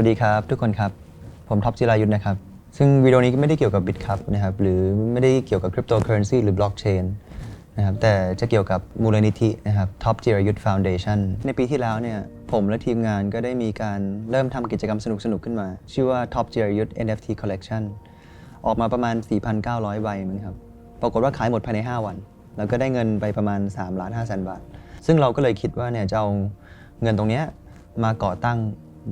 วัสดีครับ ทุกคนครับ ผมท็อปจิรายุทธนะครับ ซึ่งวิดีโอนี้ก็ไม่ได้เกี่ยวกับบิตครับนะครับหรือไม่ได้เกี่ยวกับคริปโตเคอเรนซีหรือบล็อกเชนนะครับแต่จะเกี่ยวกับมูลนิธินะครับท็อปจิรายุทธฟาวเดชันในปีที่แล้วเนี่ยผมและทีมงานก็ได้มีการเริ่มทำกิจกรรมสนุกๆขึ้นมา ชื่อว่า Top จิรายุทธ NFT Collection ออกมาประมาณ 4,900 ใบมั้งครับปรากฏว่าขายหมดภายใน 5 วัน แล้วก็ได้เงินไปประมาณ3ล้าน5แสนบาท ซึ่งเราก็เลยคิดว่าเนี่ยจะเอาเงินตรงเนี้ยมาก่อตั้ง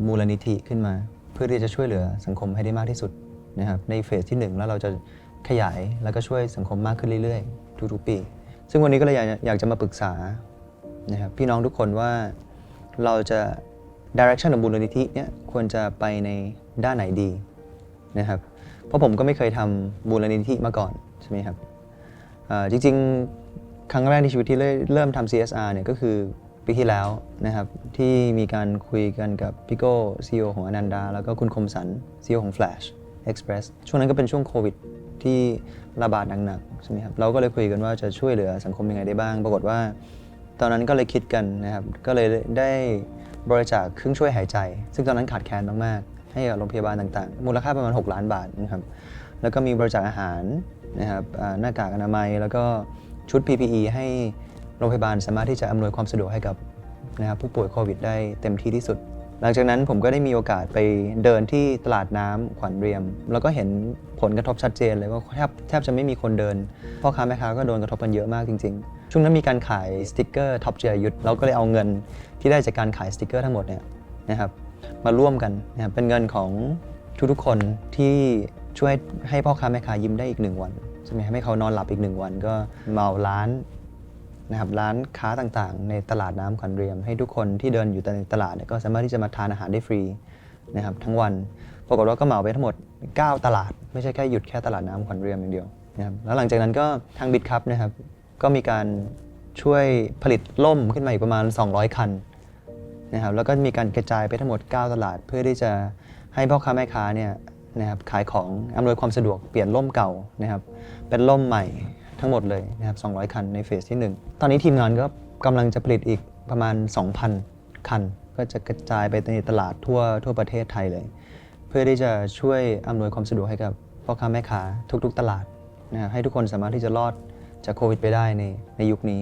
มูลนิธิขึ้นมา เพื่อที่จะช่วยเหลือสังคมให้ได้มากที่สุดนะครับในเฟสที่ 1 แล้วเราจะขยายแล้วก็ช่วยสังคมมากขึ้นเรื่อยๆ ทุกๆปี ซึ่งวันนี้ก็เลยอยากอยากจะมาปรึกษานะครับพี่น้องทุกคนว่าเราจะ direction ของมูลนิธิเนี่ยควรจะไปในด้านไหนดีนะครับเพราะผมก็ไม่เคยทำมูลนิธิมาก่อนใช่ไหมครับจริงๆ ครั้งแรกในชีวิตที่เริ่มเริ่มทำ CSR เนี่ยก็คือ ปีที่แล้วนะครับที่มีการคุยกันกับพี่โก้ CEO ของอนันดา แล้วก็คุณคมสัน CEO ของ Flash Express ช่วงนั้นก็เป็นช่วงโควิดที่ระบาดหนักๆใช่ไหมครับเราก็เลยคุยกันว่าจะช่วยเหลือสังคมยังไงได้บ้าง ปรากฏว่า ตอนนั้นก็เลยคิดกันนะครับก็เลยได้บริจาคเครื่องช่วยหายใจ ซึ่งตอนนั้นขาดแคลนมากๆให้กับโรงพยาบาลต่างๆ มูลค่าประมาณ 6 ล้านบาทนะครับแล้วก็มีบริจาคอาหารนะครับหน้ากากอนามัย แล้วก็ชุด PPE ให้ โรงพยาบาลสามารถที่จะอำนวยความสะดวกให้กับนะครับผู้ป่วยโควิดได้เต็มที่ที่สุด หลังจากนั้นผมก็ได้มีโอกาสไปเดินที่ตลาดน้ำขวัญเรียม แล้วก็เห็นผลกระทบชัดเจนเลยว่าแทบแทบจะไม่มีคนเดินพ่อค้าแม่ค้าก็โดนกระทบกันเยอะมากจริง ๆ ช่วงนั้นมีการขายสติกเกอร์ท็อปเจียยุทธเราก็เลยเอาเงินที่ได้จากการขายสติกเกอร์ทั้งหมดเนี่ยนะครับมาร่วมกันนะครับเป็นเงินของทุกๆคนที่ช่วยให้พ่อค้าแม่ค้ายิ้มได้อีกหนึ่งวันใช่ไหมให้เขานอนหลับอีกหนึ่งวันก็เมาร้าน นะครับร้านค้าต่างๆ ในตลาดน้ำขวัญเรียม ให้ทุกคนที่เดินอยู่ในตลาดเนี่ยก็สามารถที่จะมาทานอาหารได้ฟรีนะครับทั้งวันปรากฏว่าก็เหมาไปทั้งหมด 9 ตลาด ไม่ใช่แค่หยุดแค่ตลาดน้ำขวัญเรียมอย่างเดียวนะครับแล้วหลังจากนั้นก็ทางบิดคัพนะครับก็มีการช่วยผลิตล่มขึ้นมาอีกประมาณ 200 คันนะครับแล้วก็มีการกระจายไปทั้งหมด 9 ตลาด เพื่อที่จะให้พ่อค้าแม่ค้าเนี่ยนะครับขายของอำนวยความสะดวกเปลี่ยนล่มเก่านะครับเป็นล่มใหม่ ทั้งหมดเลยนะครับ 200 คันในเฟสที่ 1 ตอนนี้ทีมงานก็กำลังจะผลิตอีกประมาณ 2,000 คัน ก็จะกระจายไปในตลาดทั่วทั่วประเทศไทยเลย เพื่อที่จะช่วยอำนวยความสะดวกให้กับพ่อค้าแม่ค้าทุกๆตลาดนะครับให้ทุกคนสามารถที่จะรอดจากโควิดไปได้ในในยุคนี้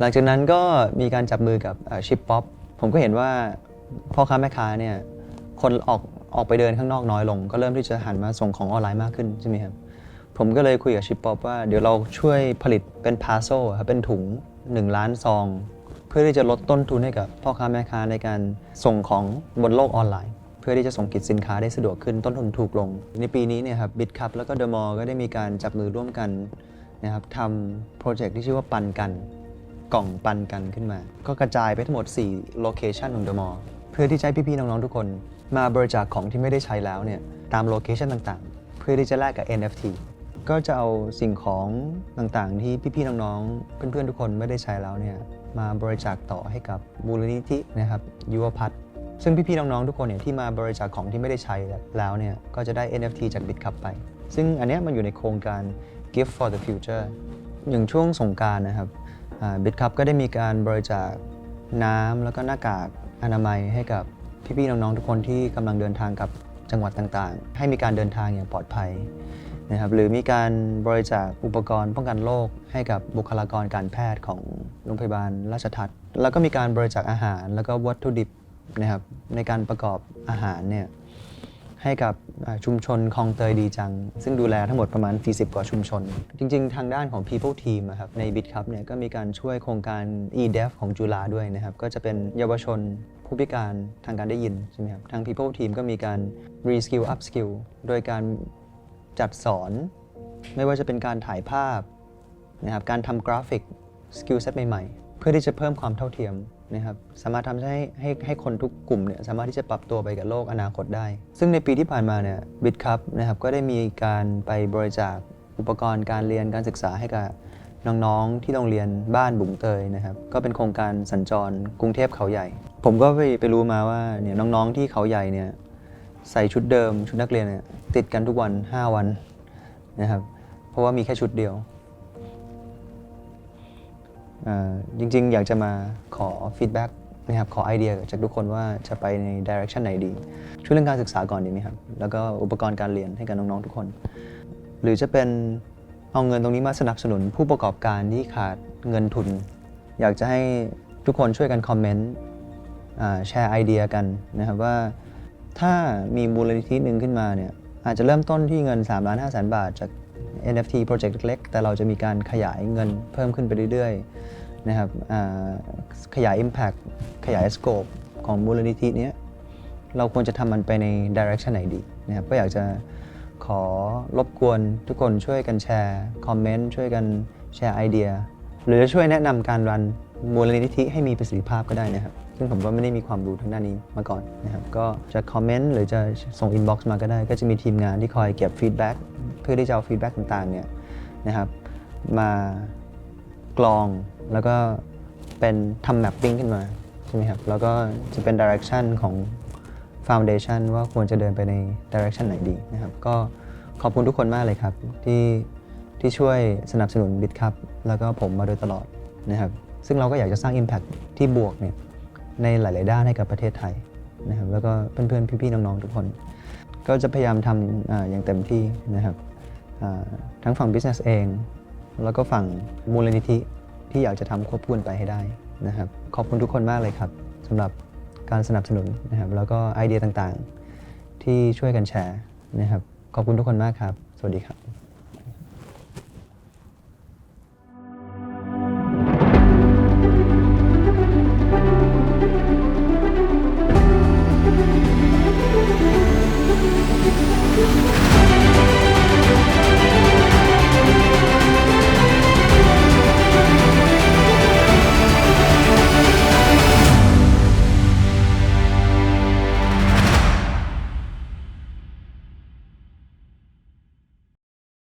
หลังจากนั้นก็มีการจับมือกับชิปป๊อปผมก็เห็นว่าพ่อค้าแม่ค้าเนี่ยคนออกออกไปเดินข้างนอกน้อยลง ก็เริ่มที่จะหันมาส่งของออนไลน์มากขึ้นใช่ไหมครับ ผมก็เลยคุยกับชิปป๊อปว่าเดี๋ยวเราช่วยผลิตเป็นพาโซครับเป็นถุง 1 ล้านซอง เพื่อที่จะลดต้นทุนให้กับพ่อค้าแม่ค้าในการส่งของบนโลกออนไลน์ เพื่อที่จะส่งกิจสินค้าได้สะดวกขึ้นต้นทุนถูกลง ในปีนี้เนี่ยครับบิตคัพแล้วก็เดอะมอลก็ได้มีการจับมือร่วมกันนะครับทำโปรเจกต์ที่ชื่อว่าปันกัน กล่องปันกันขึ้นมา ก็กระจายไปทั้งหมด4โลเคชันของเดอะมอลเพื่อที่จะให้พี่ๆน้องๆทุกคนมาบริจาคของที่ไม่ได้ใช้แล้วเนี่ยตามโลเคชันต่างๆ เพื่อที่จะแลกกับ NFT ก็จะเอาสิ่งของต่างๆ ที่พี่ๆน้องๆ เพื่อนๆทุกคนไม่ได้ใช้แล้วเนี่ยมาบริจาคต่อให้กับมูลนิธินะครับยุวพัฒน์ซึ่งพี่ๆน้องๆทุกคนเนี่ยที่มาบริจาคของที่ไม่ได้ใช้แล้วเนี่ยก็จะได้ NFT จาก BitCup ไป ซึ่งอันนี้มันอยู่ในโครงการ Gift for the Future อย่างช่วงสงกรารนะครับบิตคัพก็ได้มีการบริจาคน้ำแล้วก็หน้ากากอนามัยให้กับพี่ๆน้องๆทุกคนที่กำลังเดินทางกับจังหวัดต่างๆ ให้มีการเดินทางอย่างปลอดภัย นะครับหรือมีการบริจาคอุปกรณ์ป้องกันโรคให้กับบุคลากรการแพทย์ของโรงพยาบาลราชทัฒน์แล้วก็มีการบริจาคอาหาร แล้วก็วัตถุดิบนะครับในการประกอบอาหารเนี่ยให้กับชุมชนคลองเตยดีจัง ซึ่งดูแลทั้งหมดประมาณ 40 กว่าชุมชน จริง ๆ ทางด้านของ People Team อะครับใน BitCup เนี่ยก็มีการช่วยโครงการ eDeaf ของจุฬาด้วยนะครับ ก็จะเป็นเยาวชนผู้พิการทางการได้ยินใช่ไหมครับทาง People Team ก็มีการ reskill upskill โดยการ จัดสอน ไม่ว่าจะเป็นการถ่ายภาพนะครับการทำกราฟิกสกิลเซ็ตใหม่ๆ เพื่อที่จะเพิ่มความเท่าเทียมนะครับสามารถทำให้ให้ให้คนทุกกลุ่มเนี่ยสามารถที่จะปรับตัวไปกับโลกอนาคตได้ ซึ่งในปีที่ผ่านมาเนี่ยบิตคัพนะครับก็ได้มีการไปบริจาคอุปกรณ์การเรียนการศึกษาให้กับน้องๆที่โรงเรียนบ้านบุ๋งเตยนะครับก็เป็นโครงการสัญจรกรุงเทพเขาใหญ่ ผมก็ไปไปรู้มาว่าเนี่ยน้องๆที่เขาใหญ่เนี่ย ใส่ชุดเดิมชุดนักเรียนเนี่ยติดกันทุกวัน 5 วันนะครับ เพราะว่ามีแค่ชุดเดียว จริงๆ อยากจะมาขอฟีดแบ็กนะครับขอไอเดียจากทุกคนว่าจะไปในดิเรกชันไหนดี ช่วยเรื่องการศึกษาก่อนดีไหมครับ แล้วก็อุปกรณ์การเรียนให้กับน้อง ๆ ทุกคน หรือจะเป็นเอาเงินตรงนี้มาสนับสนุนผู้ประกอบการที่ขาดเงินทุน อยากจะให้ทุกคนช่วยกันคอมเมนต์แชร์ไอเดียกันนะครับว่า ถ้ามีมูลนิธิหนึ่งขึ้นมาเนี่ยอาจจะเริ่มต้นที่เงิน3ล้าน5แสนบาทจาก NFT โปรเจกต์เล็กๆ แต่เราจะมีการขยายเงินเพิ่มขึ้นไปเรื่อยๆนะครับขยาย Impact ขยาย Scope ของมูลนิธิเนี้ยเราควรจะทำมันไปใน direction ไหนดีนะครับก็อยากจะขอรบกวนทุกคนช่วยกันแชร์ คอมเมนต์ ช่วยกันแชร์ไอเดีย หรือช่วยแนะนำการรัน มูลนิธิให้มีประสิทธิภาพก็ได้นะครับ ซึ่งผมก็ไม่ได้มีความรู้ทางด้านนี้มาก่อนนะครับ ก็จะคอมเมนต์หรือจะส่งอินบ็อกซ์มาก็ได้ ก็จะมีทีมงานที่คอยเก็บฟีดแบ็กเพื่อที่จะเอาฟีดแบ็กต่างๆเนี่ยนะครับมากรองแล้วก็เป็นทำแมปปิ้งขึ้นมาใช่ไหมครับ แล้วก็จะเป็น direction ของ Foundation ว่าควรจะเดินไปใน direction ไหนดีนะครับ ก็ขอบคุณทุกคนมากเลยครับ ที่ที่ช่วยสนับสนุนบิ t ครับแล้วก็ผมมาโดยตลอดนะครับ ซึ่งเราก็อยากจะสร้าง Impact ที่บวกเนี่ยในหลาย ๆ ด้านให้กับประเทศไทยนะครับแล้วก็เพื่อน ๆ พี่ ๆ น้อง ๆ ทุกคน ก็จะพยายามทำออย่างเต็มที่นะครับทั้งฝั่ง business เอง แล้วก็ฝั่งมูลนิธิที่อยากจะทำควบคู่กันไปให้ได้นะครับขอบคุณทุกคนมากเลยครับสำหรับการสนับสนุนนะครับแล้วก็ไอเดียต่าง ๆ ที่ช่วยกันแชร์นะครับขอบคุณทุกคนมากครับ สวัสดีครับ